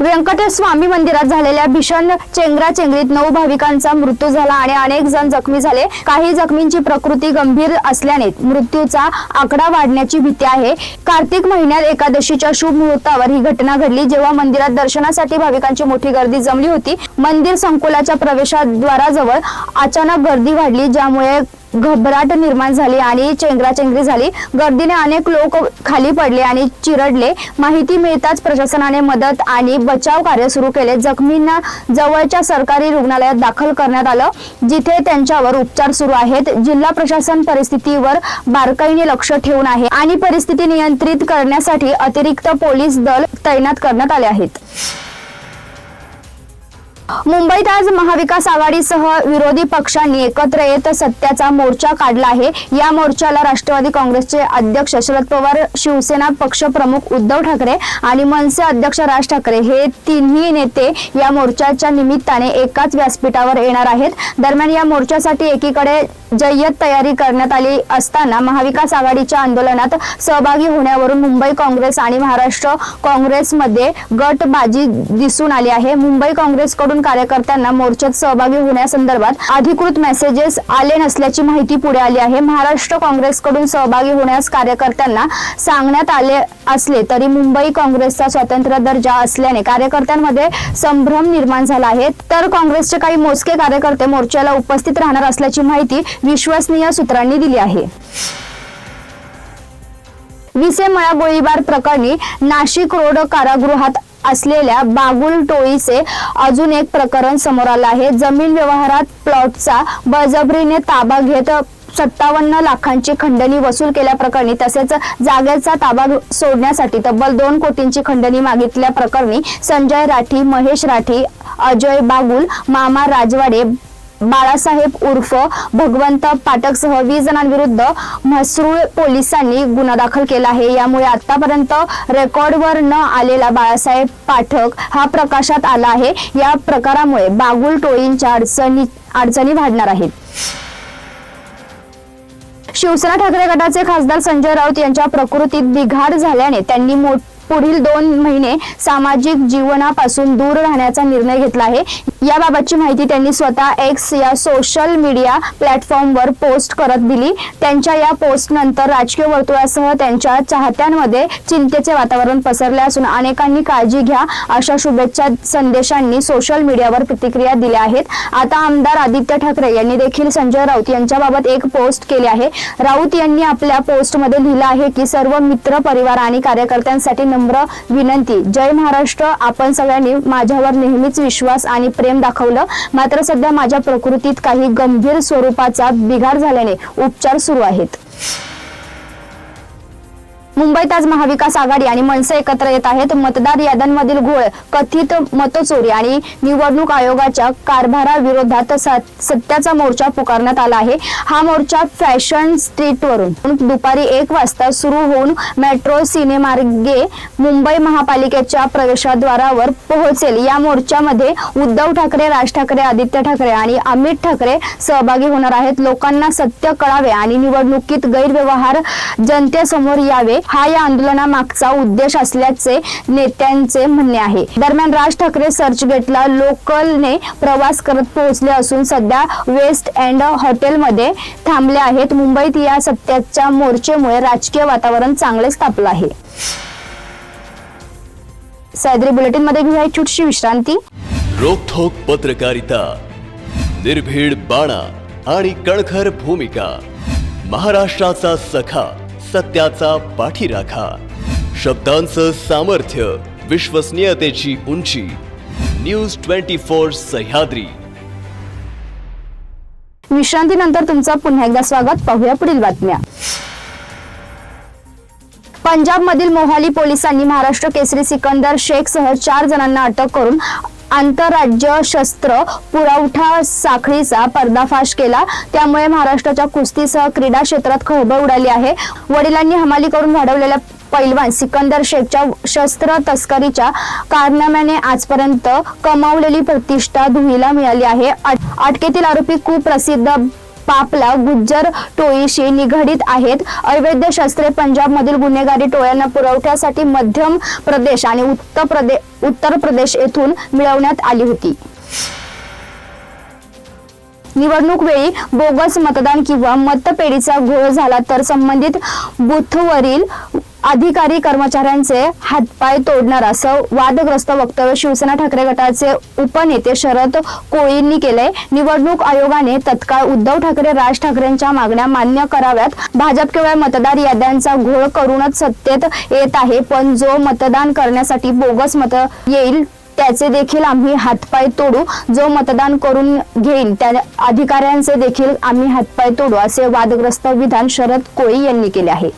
व्यंकटेश स्वामी मंदिरात झालेल्या भीषण चेंगराचेंगरीत नऊ भाविकांचा मृत्यू झाला आणि अनेक जण जखमी झाले. काही जखमींची प्रकृती गंभीर असल्याने मृत्यूचा आकडा वाढण्याची भीती आहे. कार्तिक महिन्यात एकादशीच्या शुभ मुहूर्तावर ही घटना घडली. जेव्हा मंदिरात दर्शनासाठी भाविकांची मोठी गर्दी जमली होती मंदिर संकुलाच्या प्रवेशद्वाराजवळ अचानक गर्दी वाढली ज्यामुळे घबराट निर्माण झाली आणि चेंगराचेंगरी झाली. गर्दीने अनेक लोक खाली पडले आणि चिरडले. माहिती मिळताच प्रशासनाने मदत आणि बचाव कार्य सुरू केले. जखमींना जवळच्या सरकारी रुग्णालयात दाखल करण्यात आलं जिथे त्यांच्यावर उपचार सुरू आहेत. जिल्हा प्रशासन परिस्थितीवर बारकाईने लक्ष ठेवून आहे आणि परिस्थिती नियंत्रित करण्यासाठी अतिरिक्त पोलीस दल तैनात करण्यात आले आहेत. मुंबईत आज महाविकास आघाडीसह विरोधी पक्षांनी एकत्र येत सत्याचा मोर्चा काढला आहे. या मोर्चाला राष्ट्रवादी काँग्रेसचे अध्यक्ष शरद पवार शिवसेना पक्षप्रमुख उद्धव ठाकरे आणि मनसे अध्यक्ष राज ठाकरे हे तिन्ही नेते या मोर्चाच्या निमित्ताने एकाच व्यासपीठावर येणार आहेत. दरम्यान या मोर्चासाठी एकीकडे जय्यत तयारी करण्यात आली असताना महाविकास आघाडीच्या आंदोलनात सहभागी होण्यावरून मुंबई काँग्रेस आणि महाराष्ट्र काँग्रेसमध्ये गटबाजी दिसून आली आहे. मुंबई काँग्रेसकडून कार्यकर्त्यांना मोर्चात सहभागी होण्यासंदर्भात अधिकृत मेसेजेस आले नसल्याची माहिती पुढे आली आहे. महाराष्ट्र काँग्रेसकडून सहभागी होण्यास कार्यकर्त्यांना सांगण्यात आले असले तरी मुंबई काँग्रेसचा स्वतंत्र दर्जा असल्याने कार्यकर्त्यांमध्ये संभ्रम निर्माण झाला आहे. तर काँग्रेसचे काही मोजके कार्यकर्ते मोर्चाला उपस्थित राहणार असल्याची माहिती विश्वसनीय सूत्रांनी दिली आहे. विसेमळा गोळीबार प्रकरणी नाशिक रोड कारागृहात असलेल्या बागुल टोळीचे अजून एक प्रकरण समोर आलं आहे. जमीन व्यवहारात प्लॉटचा बळजबरीने ताबा घेत सत्तावन्न लाखांची खंडणी वसूल केल्याप्रकरणी तसेच जागेचा ताबा सोडण्यासाठी तब्बल दोन कोटींची खंडणी मागितल्या प्रकरणी संजय राठी महेश राठी अजय बागुल मामा राजवाडे बाळासाहेब उर्फ भगवंत पाटकसह वीस जणांविरुद्ध म्हसरूळ पोलिसांनी गुन्हा दाखल केला आहे. यामुळे आतापर्यंत रेकॉर्डवर न आलेला बाळासाहेब पाठक हा प्रकाशात आला आहे. या प्रकारामुळे बागुल टोळींच्या अडचणी अडचणी वाढणार आहेत. शिवसेना ठाकरे गटाचे खासदार संजय राऊत यांच्या प्रकृतीत बिघाड झाल्याने त्यांनी मोठ पुढील दोन महिने सामाजिक जीवनापासून दूर राहण्याचा निर्णय घेतला आहे. याबाबतची माहिती त्यांनी स्वतः एक्स या सोशल मीडिया प्लॅटफॉर्मवर पोस्ट करत दिली. त्यांच्या या पोस्ट नंतर राजकीय वर्तुळासह त्यांच्या चाहत्यांमध्ये चिंतेचे वातावरण पसरले असून अनेकांनी काळजी घ्या अशा शुभेच्छा संदेशांनी सोशल मीडियावर प्रतिक्रिया दिल्या आहेत. आता आमदार आदित्य ठाकरे यांनी देखील संजय राऊत यांच्याबाबत एक पोस्ट केली आहे. राऊत यांनी आपल्या पोस्टमध्ये लिहिलं आहे की सर्व मित्र परिवार आणि कार्यकर्त्यांसाठी नम्र विनंती. जय महाराष्ट्र. आपण सगळ्यांनी माझ्यावर नेहमीच विश्वास आणि प्रेम दाखवलं. मात्र सध्या माझ्या प्रकृतीत काही गंभीर स्वरूपाचा बिघाड झाल्याने उपचार सुरू आहेत. मुंबईत आज महाविकास आघाडी आणि मनसे एकत्र येत आहेत. मतदार याद्यांमधील घोळ कथित मतचोरी आणि निवडणूक आयोगाच्या कारभाराविरोधात सत्याचा मोर्चा पुकारण्यात आला आहे. हा मोर्चा फॅशन स्ट्रीटवरून दुपारी एक वाजता सुरू होऊन मेट्रो सिनेमार्गे मुंबई महापालिकेच्या प्रवेशद्वारावर पोहोचेल. या मोर्चामध्ये उद्धव ठाकरे राज ठाकरे आदित्य ठाकरे आणि अमित ठाकरे सहभागी होणार आहेत. लोकांना सत्य कळावे आणि निवडणुकीत गैरव्यवहार जनतेसमोर यावे. हा या आंदोलनामागचा उद्देश असल्याचे नेत्यांचे म्हणणे आहे. दरम्यान राज ठाकरे चर्चगेटला लोकलने प्रवास करत पोहोचले असून सध्या वेस्ट अँड हॉटेलमध्ये थांबले आहेत. मुंबईत या सत्याच्या मोर्चेमुळे राजकीय वातावरण चांगलेच तापलं आहे. सैद्री बुलेटिनमध्ये घेऊया छोटीशी विश्रांती. रोखोक पत्रकारिता निर्भीड बाणा आणि कणखर भूमिका महाराष्ट्राचा सखा सत्याचा पाठीराखा. शब्दांचं सामर्थ्य विश्वसनीयतेची उंची. News twenty four Sahyadri. विश्रांतीनंतर तुमचं पुन्हा एकदा स्वागत. पाहूया पुढील बातम्या. पंजाबमधील मोहाली पोलिसांनी महाराष्ट्र केसरी सिकंदर शेख सह चार जणांना अटक करून आंतरराज्य शस्त्र पुरवठा साखळीचा पर्दाफाश केला. त्यामुळे महाराष्ट्राच्या कुस्तीसह क्रीडा क्षेत्रात खळबळ उडाली आहे. वडिलांनी हमाली करून वाढवलेल्या पैलवान सिकंदर शेखच्या शस्त्र तस्करीच्या कारनाम्याने आजपर्यंत कमावलेली प्रतिष्ठा धुळीला मिळाली आहे. अट- अटकेतील आरोपी कुप्रसिद्ध पापला गुज्जर टोळीशी निगडीत आहेत. अवैध शस्त्रे पंजाबमधील गुन्हेगारी टोळ्यांना पुरवठ्यासाठी मध्यम प्रदेश आणि उत्तर प्रदेश उत्तर प्रदेश येथून मिळवण्यात आली होती. निवडणूक वेळी बोगस मतदान किंवा मतपेढीचा घोळ झाला तर संबंधित बुथवरील अधिकारी कर्मचाऱ्यांचे हातपाय तोडणार असं वादग्रस्त वक्तव्य शिवसेना ठाकरे गटाचे उपनेते शरद कोळींनी केलंय. निवडणूक आयोगाने तत्काळ उद्धव ठाकरे राज ठाकरेंच्या मागण्या मान्य कराव्यात. भाजप केवळ मतदार याद्यांचा घोळ करूनच सत्तेत येत आहे पण जो मतदान करण्यासाठी बोगस मत येईल त्याचे देखील आम्ही हातपाय तोडू. जो मतदान करून घेईल त्या अधिकाऱ्यांचे देखील आम्ही हातपाय तोडू असे वादग्रस्त विधान शरद कोळी यांनी केले आहे.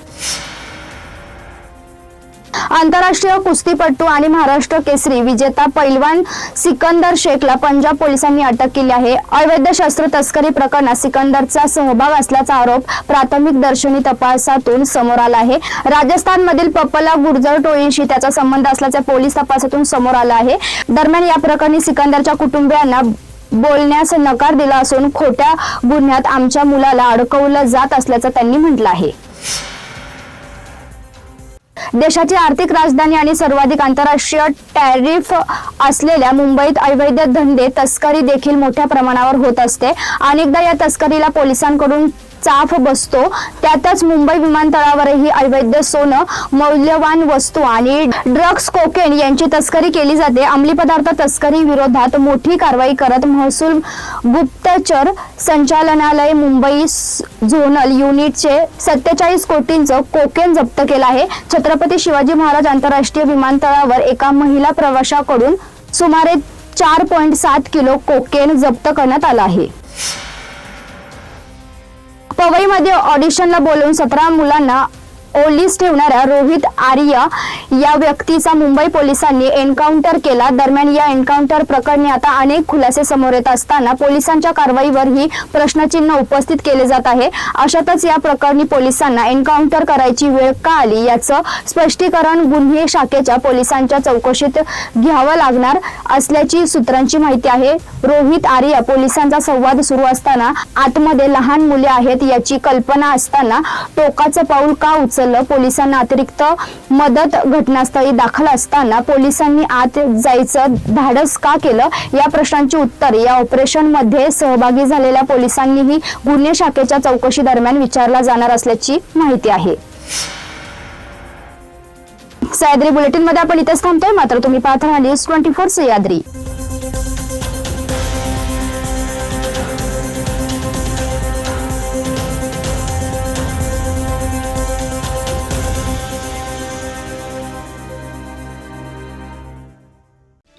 आंतरराष्ट्रीय कुस्तीपटू आणि महाराष्ट्र केसरी विजेता पैलवान सिकंदर शेखला पंजाब पोलिसांनी अटक केली आहे. अवैध शस्त्र तस्करी प्रकरणात सिकंदरचा सहभाग असल्याचा आरोप प्राथमिक दर्शनी तपासातून समोर आला आहे. राजस्थानमधील पपला गुर्जर टोळीशी त्याचा संबंध असल्याचे पोलीस तपासातून समोर आला आहे. दरम्यान या प्रकरणी सिकंदरच्या कुटुंबियांना बोलण्यास नकार दिला असून खोट्या गुन्ह्यात आमच्या मुलाला अडकवलं जात असल्याचं त्यांनी म्हटलं आहे. देशाची आर्थिक राजधानी आणि सर्वाधिक आंतरराष्ट्रीय टॅरिफ असलेल्या मुंबईत अवैध धंदे तस्करी देखील मोठ्या प्रमाणावर होत असते. अनेकदा या तस्करीला पोलिसांकडून चाफ बसतो. त्यातच मुंबई विमानतळावरही अवैध सोनं मौल्यवान वस्तू आणि ड्रग्ज कोकेन यांची तस्करी केली जाते. अंमली पदार्थ तस्करी विरोधात मोठी कारवाई करत महसूल गुप्तचर संचालनालय मुंबई झोनल युनिटचे सत्तेचाळीस कोटींचं कोकेन जप्त केलं आहे. छत्रपती शिवाजी महाराज आंतरराष्ट्रीय विमानतळावर एका महिला प्रवाशाकडून सुमारे चार पॉईंट सात किलो कोकेन जप्त करण्यात आलं आहे. पवईमध्ये ऑडिशनला बोलवून सतरा मुलांना ओलीस ठेवणाऱ्या रोहित आर्य या व्यक्तीचा मुंबई पोलिसांनी एन्काउंटर केला. दरम्यान या एन्काउंटर प्रकरणी आता अनेक खुलासे समोर येत असताना पोलिसांच्या कारवाईवरही प्रश्नचिन्ह उपस्थित केले जात आहे. अशातच या प्रकरणी पोलिसांना एन्काउंटर करायची वेळ का आली याचं स्पष्टीकरण गुन्हे शाखेच्या पोलिसांच्या चौकशीत घ्यावं लागणार असल्याची सूत्रांची माहिती आहे. रोहित आर्य पोलिसांचा संवाद सुरू असताना आतमध्ये लहान मुले आहेत याची कल्पना असताना टोकाचं पाऊल का उचल उचललं पोलिसांना अतिरिक्त मदत घटनास्थळी दाखल असताना पोलिसांनी आत जायचं धाडस का केलं? या प्रश्नांची उत्तर. या ऑपरेशनमध्ये सहभागी झालेल्या पोलिसांनीही गुन्हे शाखेच्या चौकशी दरम्यान विचारला जाणार असल्याची माहिती आहे. सह्याद्री बुलेटिनमध्ये आपण इथेच थांबतोय. मात्र तुम्ही पाहत राहिली ट्वेंटी फोर सह्याद्री